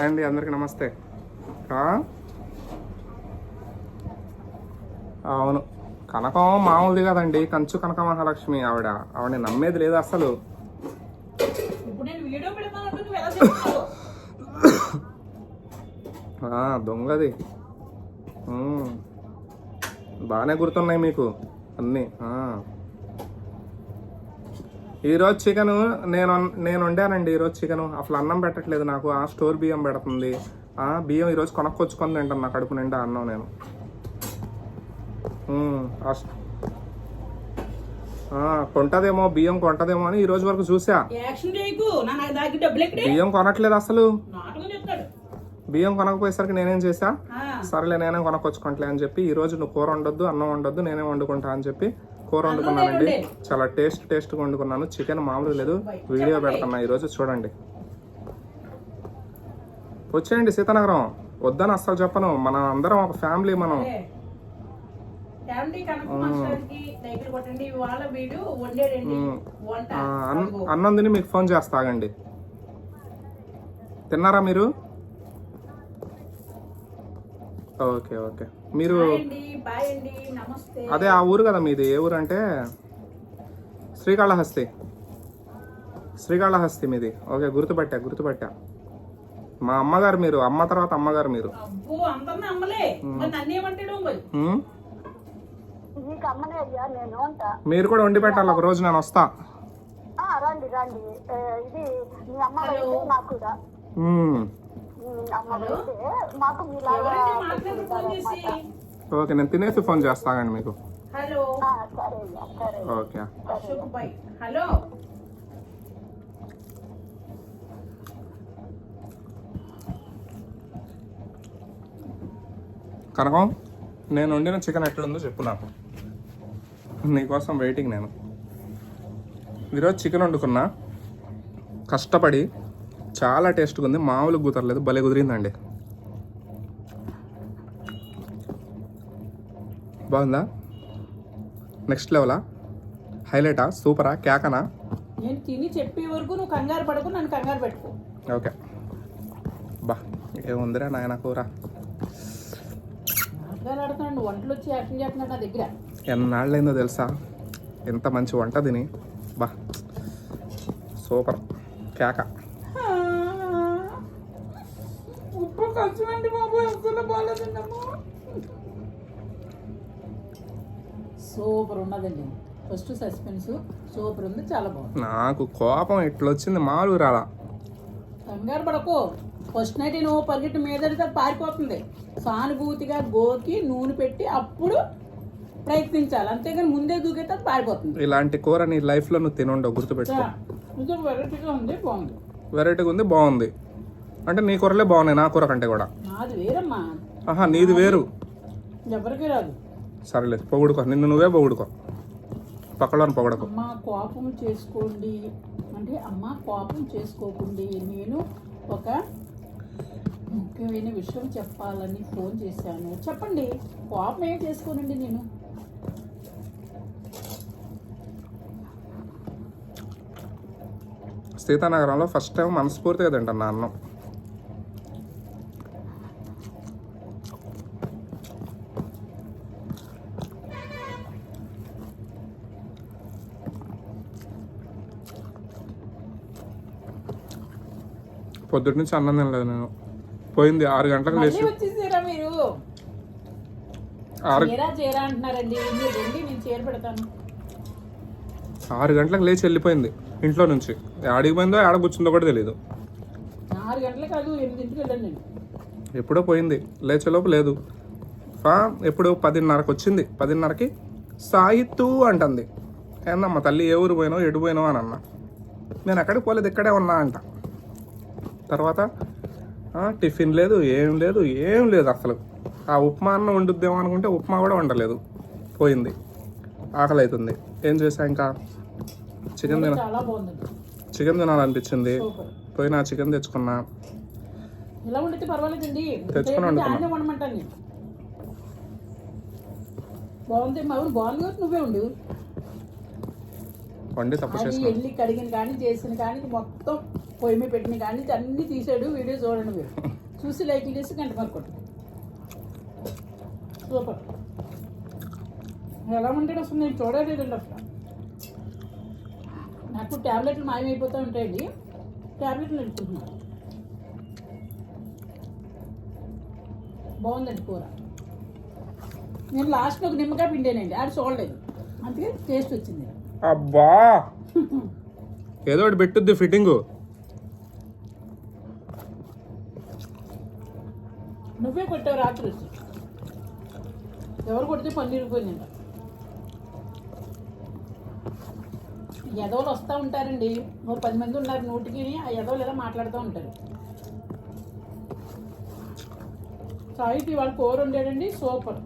అండి అందరికి నమస్తే? అవును. కనకం మామూలుది కదండి కంచు కనక మహాలక్ష్మి ఆవిడ. ఆవిడ నమ్మేది లేదు అసలు. దొంగది. బాగానే గుర్తున్నాయి మీకు అన్నీ. ఈరోజు చికెన్ నేను నేను వండానండి ఈరోజు చికెన్. అసలు అన్నం పెట్టట్లేదు నాకు. ఆ స్టోర్ బియ్యం పెడుతుంది. ఆ బియ్యం ఈరోజు కొనుక్కొచ్చుకొని తింటాను నా కడుపు నిండా అన్నం నేను. కొంటదేమో బియ్యం కొంటదేమో అని ఈ రోజు వరకు చూసా. బియ్యం కొనట్లేదు అసలు. బియ్యం కొనకపోయేసరికి నేనేం చేసా? సరేలే నేనే కొనకొచ్చుకుంటలే అని చెప్పి ఈ రోజు నువ్వు కూర వండొద్దు అన్నం వండొద్దు నేనే వండుకుంటా అని చెప్పి కూర వండుకున్నానండి. చాలా టేస్ట్ టేస్ట్గా వండుకున్నాను. చికెన్ మామూలుగా లేదు. వీడియో పెడుతున్నా ఈ రోజు చూడండి. వచ్చేయండి సీతానగరం. వద్దని అస్సలు చెప్పను. మన అందరం ఒక ఫ్యామిలీ మనం. సరే. ఏమండి కనక మాస్టర్కి దగ్గర కొట్టండి. ఇవాళ వీడు వండాడండి. వంట. ఆ, అన్- అన్నం తిని మీకు ఫోన్ చేస్తా ఆగండి. తిన్నారా మీరు? Okay okay. మీరు బాయ్ అండి బాయ్ అండి నమస్తే. అదే ఆ ఊరు కదా మీది ఏ ఊరు అంటే శ్రీకాళహస్తి. శ్రీకాళహస్తి మీది. ఓకే గుర్తుపట్టా గుర్తుపట్టా. మా అమ్మగారు మీరు అమ్మ తర్వాత అమ్మగారు మీరు. అబ్బో అందరిని అమ్మలే. మరి కూడా వండి పెట్టాలి ఒక రోజు నేను వస్తా. ఆ, రండి రండి. ఇది మీ నాకు కూడా. ఓకే నేను తినేసి ఫోన్ చేస్తానండి మీకు. హలో. ఓకే. హలో. కనకం నేను వండిన చికెన్ ఎట్లుందో చెప్పు నాకు. నీకోసం వెయిటింగ్ నేను. ఈరోజు చికెన్ వండుకున్నా. కష్టపడి చాలా టేస్ట్గా ఉంది. మామూలు కుదరలేదు భలే కుదిరిందండి. బాగుందా? నెక్స్ట్ లెవెలా హైలైటా సూపరా కేకనా నేను తిని చెప్పే వరకు నువ్వు కంగారు పడకు నన్ను కంగారు పెట్టుకో. ఓకే. బా ఏముందిరా నాయన కూర? మాట్లాడుతున్నాడు వంటలు వచ్చి యాక్షన్ చేస్తున్నాడు నా దగ్గర. ఎన్నాళ్ళైందో తెలుసా? ఎంత మంచి వంట తిని. బా సూపర్. కేక కొంచెం అండి బాబు అసలు బాగాలేదండమ్మా. సూపర్ ఉన్నదండి. ఫస్ట్ సస్పెన్స్ సూపర్ ఉంది చాలా బాగుంది. నాకు కోపం ఇట్లొచ్చింది మామూలు రాలా కంగారు పడకు. ఫస్ట్ నైట్ నువ్వు పరిగెట్టి మీదడితే పారిపోతుంది. సానుభూతిగా గోకి నూనె పెట్టి అప్పుడు ప్రయత్నించాలి. అంతేగాని ముందే దూకైతే పారిపోతుంది. ఇలాంటి కూర నీ లైఫ్లో నువ్వు తినుండవు గుర్తుపెట్టుకో. నిజం వెరైటీగా ఉంది బాగుంది. వెరైటీగా ఉంది బాగుంది. అంటే నీ కూరలే బాగున్నాయి నా కూర కంటే కూడా. ఆహా నీది వేరు. ఎవరికి రాదు. సరేలే పొగుడుకో. నిన్ను నువ్వే పొగుడుకో. పక్కలోని పొగడకు. అమ్మ కోపం చేసుకోండి. అంటే అమ్మ కోపం చేసుకోకండి నేను ఒక ముఖ్యమైన విషయం చెప్పాలని ఫోన్ చేశాను. చెప్పండి కోపం ఏం చేసుకోనండి నేను? సీతానగరంలో ఫస్ట్ టైం మనస్ఫూర్తిగా తింటాను అన్నం. పొద్దుటి నుంచి అన్నం తినలేదు నేను. పోయింది ఆరు గంటలకు లేచి వచ్చేసారా మీరు? ఆరు చీరా చీర అంటున్నారండి. మీరు రండి నేను చీర పెడతాను. ఆరు గంటలకు లేచి వెళ్ళిపోయింది ఇంట్లో నుంచి. ఆడికి పోయిందో ఆడ కూర్చుందో కూడా తెలియదు ఆరు గంటలకు కాదు ఎనిమిదింటికి వెళ్ళాను నేను. ఎప్పుడో పోయింది. లేచేలోపు లేదు. ఎప్పుడు? పదిన్నరకు వచ్చింది. పదిన్నరకి సాయిత్తు అంటుంది. ఏందమ్మా తల్లి ఏ ఊరు పోయినావు ఎటు పోయినావు అని అన్నా. నేను ఎక్కడికి పోలేదు ఇక్కడే ఉన్నా అంట. తర్వాత టిఫిన్ లేదు ఏం లేదు ఏం లేదు అసలు. ఆ ఉప్మా అన్న వండుద్దేమో అనుకుంటే ఉప్మా కూడా వండలేదు. పోయింది. ఆకలి అవుతుంది ఏం చేసా ఇంకా? చికెన్ తిన చికెన్ తినాలనిపించింది. సూపర్. పోయి నా చికెన్ తెచ్చుకున్నా. తెచ్చుకొని వండుకున్నా. బాగుంది బాగుంది నువ్వే ఉండు వండి తప్పు అది చేసుకున్నా వెళ్ళి కడిగిన కానీ చేసిన కానీ మొత్తం పొయ్యి మీద పెట్టిన కానీ అన్ని తీసాడు వీడియో చూడండి మీరు. చూసి లైక్లు చేసి గంట మరొకటి సూపర్. ఎలా ఉంటాడు అసలు నేను చూడలేదండి అసలు. నాకు ట్యాబ్లెట్లు మాయమైపోతూ ఉంటాయండి. ట్యాబ్లెట్లు పెట్టుకుంటున్నాను బాగుందండి కూర. నేను లాస్ట్లో ఒక నిమ్మకాయ పిండానండి. అది చూడలేదు. అందుకే టేస్ట్ వచ్చింది. అబ్బా. ఏదో ఒకటి పెట్టుద్ది ఫిట్టింగు. నువ్వే కొట్టావు రాత్రి. ఎవరు కొడితే పన్నీర్ పోయింది ఎదవలు వస్తూ ఉంటారండి. ఓ పది మంది ఉన్నారు నూటికి ఆ ఎదవలు ఎలా మాట్లాడుతూ ఉంటారు. సాయికి వాళ్ళు కూర ఉండేడండి సూపర్.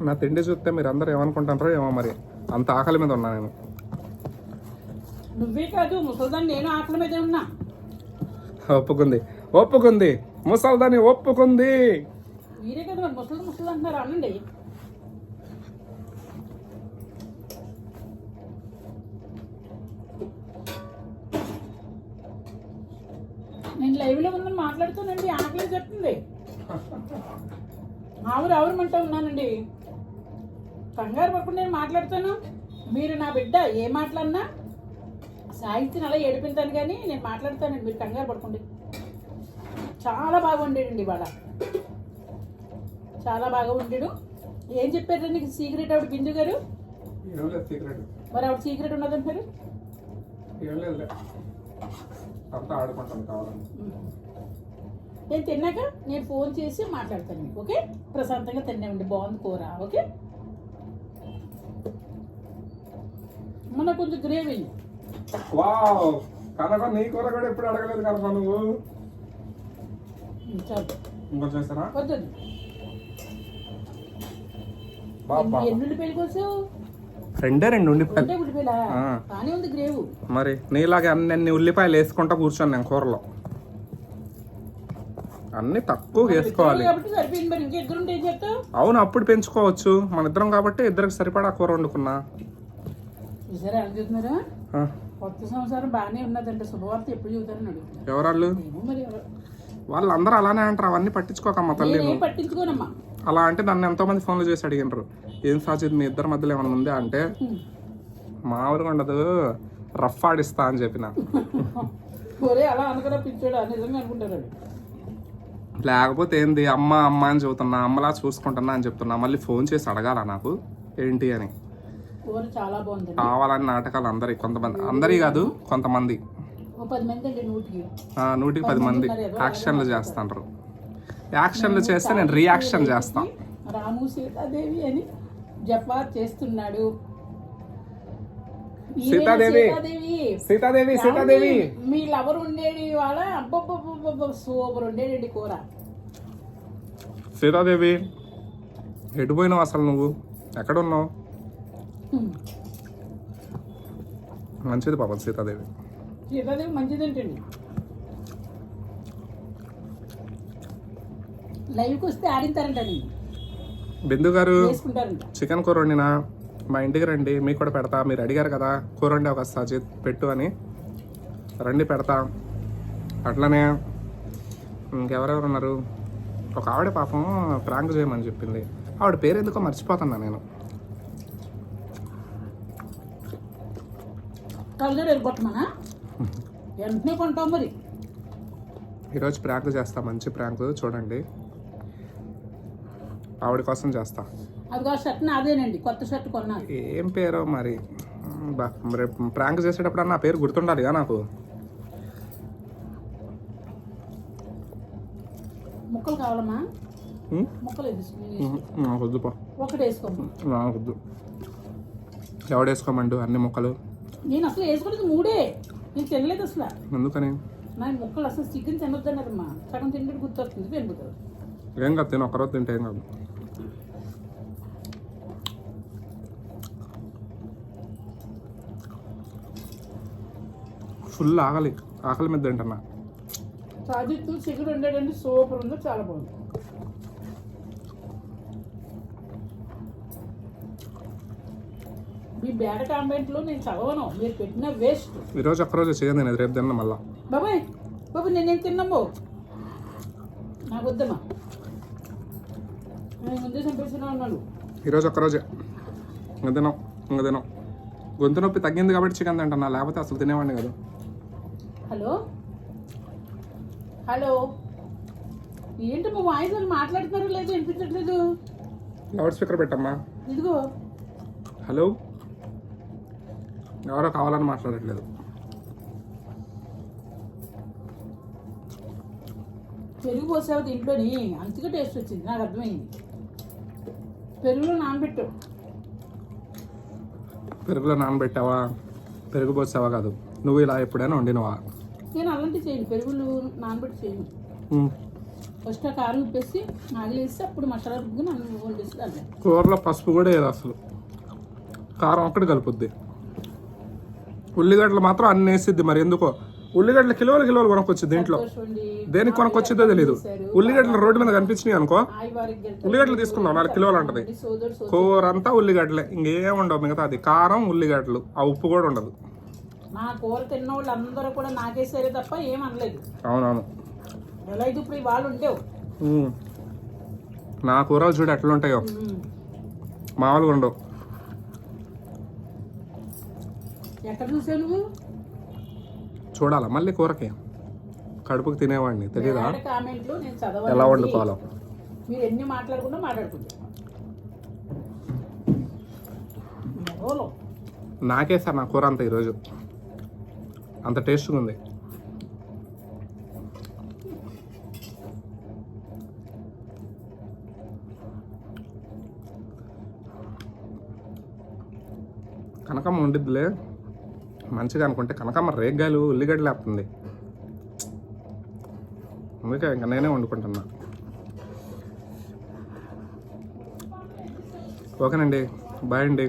నా తిండి చూస్తే మీరు అందరు ఏమనుకుంటారో ఏమో మరి. అంత ఆకలి మీద ఉన్నా నేను. నువ్వే కాదు ముసల్దాన్ని నేను ఆకలి మీదే ఉన్నా. ఒప్పుకుంది. ఒప్పుకుంది. ముసల్దాని ఒప్పుకుంది. మీరే కదా మరి ముసలి ముసలి అంటున్నారు అనండి. నేను లైవ్లో ఉందని మాట్లాడుతానండి ఆకలి చెప్తుంది. ఆవురు ఆవురమంటూ ఉన్నానండి. కంగారు పడకుండా నేను మాట్లాడతాను మీరు నా బిడ్డ ఏ మాట్లాడినా సాహిత్యం అలా ఏడిపించాను కానీ నేను మాట్లాడతానండి మీరు కంగారు పడకండి. చాలా బాగా ఉండేడండి ఇవాళ. చాలా బాగా ఉండడు ఏం చెప్పారు నీకు సీక్రెట్ ఆవిడ బిందు గారు? మరి ఆవిడ సీక్రెట్ ఆడుకుంటాను కావాలని. నేను తిన్నాక నేను ఫోన్ చేసి మాట్లాడతాను మీకు ఓకే? ప్రశాంతంగా తిన్నామండి బాగుంది కూర ఓకే? మన కొంచెం గ్రేవీ. వావ్ కనుక నీ కూర కూడా ఎప్పుడు అడగలేదు కనుక నువ్వు. ఇంకొంచెం చేస్తారా వద్దు రెండే రెండు ఉల్లిపాయలా. మరి నీలాగే అన్ని అన్ని ఉల్లిపాయలు వేసుకుంటా కూర్చోను నేను కూరలో. అన్ని తక్కువ వేసుకోవాలి. అవును అప్పుడు పెంచుకోవచ్చు. మన ఇద్దరం కాబట్టి ఇద్దరికి సరిపడా కూర వండుకున్నా. చూసారా? ఎలా చూస్తున్నారా? కొత్త సంవత్సరం బాగానే ఉన్నదంటే. శుభవార్త ఎప్పుడు అడుగుతున్నారు. ఎవరాళ్ళు? ఏమో మరి ఎవరు? వాళ్ళందరూ అలానే అంటారు. అవన్నీ పట్టించుకోకమ్మ తల్లి నేనేం పట్టించుకోనమ్మా. అలా అంటే నన్ను ఎంతో మంది ఫోన్లు చేసి అడిగినారు. ఏం సాజిద్ మీ ఇద్దరి మధ్యలో ఏమైనా ఉందా అంటే మామూలుగా ఉండదు. రఫ్ ఆడిస్తా అని చెప్పిన. ఒరే అలా అనుకున్నా పిచ్చోడు? నిజంగా అనుకుంటారు లేకపోతే ఏంది? అమ్మ అమ్మ అని చెబుతున్నా అమ్మలా చూసుకుంటున్నా అని చెప్తున్నా. మళ్ళీ ఫోన్ చేసి అడగాల నాకు? ఏంటి అని. కూర చాలా బాగుందండి. కావాలని నాటకాలు అందరి కొంతమంది అందరి కాదు కొంతమంది. నూటికి. పది మంది యాక్షన్లు చేస్తుంటారు. యాక్షన్లు చేస్తే నేను రియాక్షన్ చేస్తా. రాము సీతాదేవి అని జపా చేస్తున్నాడు. సీతాదేవి. సీతాదేవి? సీతాదేవి సీతాదేవి. మీ లవర్ ఉండేది వాళ్ళ అబ్బబ్బబ్బబ్బ సూపర్ ఉండేదండి కూర. సీతాదేవి ఎటు పోయినావు అసలు నువ్వు? ఎక్కడున్నావు. మంచిది పాపం సీతాదేవి. సీతాదేవి మంచిదంటండి లైవ్కి వస్తే ఆడింతారంటండి బిందు గారు చికెన్ కూర వండినా మా ఇంటికి రండి మీకు కూడా పెడతా మీరు అడిగారు కదా కూర వండి ఒక సజిత్ పెట్టు అని. రండి పెడతా. అట్లనే ఇంకెవరెవరు ఉన్నారు? ఒక ఆవిడ పాపం ప్రాంక్ చేయమని చెప్పింది. ఆవిడ పేరు ఎందుకో మర్చిపోతున్నా నేను. వెంటనే కొంటాం మరి? ఈరోజు ప్రాంక్ చేస్తా మంచి ప్రాంక్ చూడండి. ఆవిడ కోసం చేస్తా. అదిగో ఆ షర్ట్ నాదేనండి కొత్త షర్ట్ ఏం పేరో మరి? రేపు ప్రాంక్ చేసేటప్పుడు నా పేరు గుర్తుండాలిగా నాకు. ముక్కలు కావాలమ్మా? ముక్కలు నాకు ఒకటి వేసుకోమ్మా నాకు వద్దు. ఎవడేసుకోమండు అన్ని మొక్కలు. నేను అసలు వేసుకోలేదు మూడే. నేను తినలేదు అసలు. ఎందుకని? నా ముక్కలు అసలు చికెన్ తినొద్దన్నారమ్మా సగం తింటే గుర్తొస్తుంది పెరుగుతుంది ఏం కాదు తిని. ఒక్కరోజు తింటే ఏం కాదు. ఫుల్ ఆకలి. ఆకలి మీద తింటున్నా. సాజిత్తు చికెన్ ఉండేటండి సూపర్ ఉంది చాలా బాగుంది. మీ బేడ కామెంట్లో నేను చదవను. మీరు పెట్టిన వేస్ట్. ఈరోజు ఒక్కరోజు చేయను నేను రేపు తిన్నా మళ్ళా. బాబాయ్ బాబు నేనేం తిన్నాము నాకు వద్దమ్మా. నేను ముందే చంపేస్తున్నా ఉన్నాను ఈరోజు ఒక్కరోజే ఇంక తినం ఇంక తినం గొంతు నొప్పి తగ్గింది కాబట్టి చికెన్ తింటున్నా లేకపోతే అసలు తినేవాడిని కదా. హలో? హలో? ఏంటి మా వాయిస్ వాళ్ళు మాట్లాడుతున్నారో లేదో వినిపించట్లేదు. లౌడ్ స్పీకర్ పెట్టమ్మా. ఇదిగో. హలో? ఎవరో కావాలని మాట్లాడట్లేదు. పెరుగు పోసావు దీంట్లోని. అంతగా టేస్ట్ వచ్చింది. నాకు అర్థమైంది. పెరుగులో నానబెట్టు. పెరుగులో నానబెట్టావా? పెరుగు పోసావా కాదు. నువ్వు ఇలా ఎప్పుడైనా వండినవా? నేను అలాంటి చేయను. పెరుగులు నానబెట్టి చేయను. ఫస్ట్ ఆ కారం ఉప్పేసి నాగలేసి అప్పుడు మసాలా రుబ్బు నన్ను వండేసి కూరలో పసుపు కూడా వేయదు అసలు. కారం ఒక్కటి కలుపుద్ది. ఉల్లిగడ్డలు మాత్రం అన్ని వేసిద్ది మరి ఎందుకో? ఉల్లిగడ్డలు కిలోలు కిలోలు కొనుక్కొచ్చింది దీంట్లో. దేనికి కొనుక్కొచ్చిందో తెలియదు ఉల్లిగడ్డలు రోడ్డు మీద కనిపించినాయి అనుకో. ఉల్లిగడ్డలు తీసుకుందాం నాలుగు కిలోలు సోదరు కూర అంతా ఉల్లిగడ్డలే ఇంకేం ఉండవు మిగతా అది కారం ఉల్లిగడ్డలు ఆ ఉప్పు కూడా ఉండదు. నా కూర తిన్న వాళ్ళు అందరూ కూడా నాకేసారే తప్ప ఏం అనలేదు. అవునవును. ఎలా ఇప్పుడు వాళ్ళు ఉండేవు. నా కూరలు చూడు ఎట్లా ఉంటాయో మామూలుగా ఉండవు. ఎక్కడ చూసావు నువ్వు? చూడాలా? మళ్ళీ కూరకి. కడుపుకి తినేవాడిని. బేడ కామెంట్లు నేను ఎలా చదవాలి వండుకోవాలో. మీరు ఎన్ని మాట్లాడకుండా మాట్లాడుకుంటారు. నాకే సార్ నా కూర అంత ఈరోజు. అంత టేస్ట్గా ఉంది. కనకమ్మ ఉండిద్దిలే మంచిగా అనుకుంటే కనకమ్మ రేగ్గాయలు ఉల్లిగడ్డలు లేపుతుంది. అందుకే ఇంకా నేనే వండుకుంటున్నా. ఓకేనండి. బాయ్ అండి.